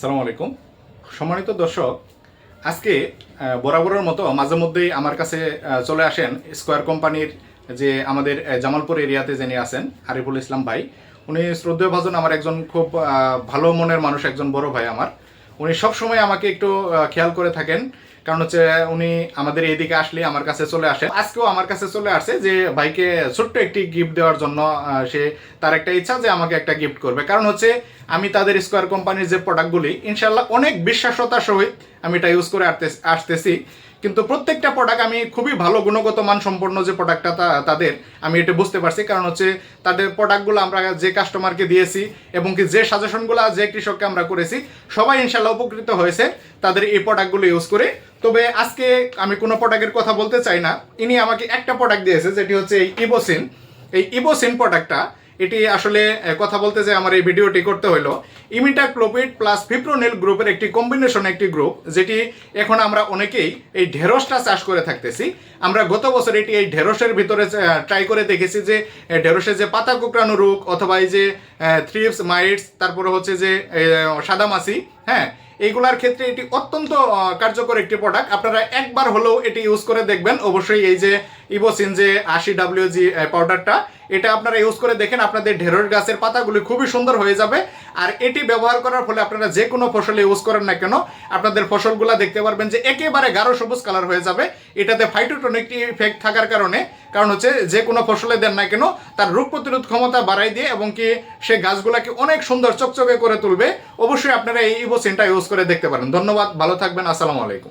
সালাম আলাইকুম। সম্মানিত দর্শক, আজকে বরাবরের মতো মাঝে মধ্যেই আমার কাছে চলে আসেন স্কোয়ার কোম্পানির যে আমাদের জামালপুর এরিয়াতে যিনি আছেন, আরিফুল ইসলাম ভাই। উনি শ্রদ্ধেয় ভাজন আমার একজন খুব ভালো মনের মানুষ, একজন বড় ভাই আমার। উনি সবসময় আমাকে একটু খেয়াল করে থাকেন। কারণ হচ্ছে উনি আমাদের এদিকে আসলে আমার কাছে চলে আসে। আজকেও আমার কাছে চলে আসছে যে ভাইকে ছোট্ট একটি গিফট দেওয়ার জন্য সে তার একটা ইচ্ছা যে আমাকে একটা গিফট করবে। কারণ হচ্ছে আমি তাদের স্কোয়ার কোম্পানির যে প্রোডাক্টগুলি ইনশাল্লাহ অনেক বিশ্বাসতার সহিত আমি এটা ইউজ করে আসতে- আসতেছি। কিন্তু প্রত্যেকটা প্রোডাক্ট আমি খুবই ভালো গুণগত মান সম্পন্ন যে প্রোডাক্টটা তাদের, আমি এটা বুঝতে পারছি। কারণ হচ্ছে তাদের প্রোডাক্টগুলো আমরা যে কাস্টমারকে দিয়েছি এবং কি যে সাজেশনগুলো যে কৃষককে আমরা করেছি, সবাই ইনশাল্লাহ উপকৃত হয়েছে তাদের এই প্রোডাক্টগুলো ইউজ করে। তবে আজকে আমি কোনো প্রোডাক্টের কথা বলতে চাই না। ইনি আমাকে একটা প্রোডাক্ট দিয়েছে, যেটি হচ্ছে এই ইবোসিন এই ইবোসিন প্রোডাক্টটা এটি আসলে কথা বলতে যে আমার এই ভিডিওটি করতে হলো ইমিটা ক্লোপিড প্লাস ফিপ্রোনেল গ্রুপের একটি কম্বিনেশন একটি গ্রুপ যেটি এখন আমরা অনেকেই এই ঢেঁড়সটা চাষ করে থাকতেছি। আমরা গত বছর এটি এই ঢেঁড়সের ভিতরে ট্রাই করে দেখেছি যে ঢেঁড়সের যে পাতা কুকরানো রোগ অথবা এই যে থ্রিপস মাইটস তারপরে হচ্ছে যে সাদামাছি হ্যাঁ এইগুলার ক্ষেত্রে এটি অত্যন্ত কার্যকর একটি প্রোডাক্ট আপনারা একবার হলেও এটি ইউজ করে দেখবেন। অবশ্যই এই যে, ইবোসিন যে আশি ডাব্লিউ জি পাউডারটা এটা আপনারা ইউজ করে দেখেন, আপনাদের ঢেঁড়স গাছের পাতাগুলি খুবই সুন্দর হয়ে যাবে। আর এটি ব্যবহার করার ফলে আপনারা যে কোনো ফসলে ইউজ করেন না কেন, আপনাদের ফসলগুলা দেখতে পারবেন যে একেবারে গাঢ় সবুজ কালার হয়ে যাবে। এটাতে ফাইটোটনিক ইফেক্ট থাকার কারণে, কারণ হচ্ছে যে কোনো ফসলে দেন না কেন, তার রোগ প্রতিরোধ ক্ষমতা বাড়াই দিয়ে এবং কি সে গাছগুলাকে অনেক সুন্দর চকচকে করে তুলবে। অবশ্যই আপনারা এই ইবোসিনটা ইউজ করে দেখতে পারেন। ধন্যবাদ, ভালো থাকবেন, আসসালামু আলাইকুম।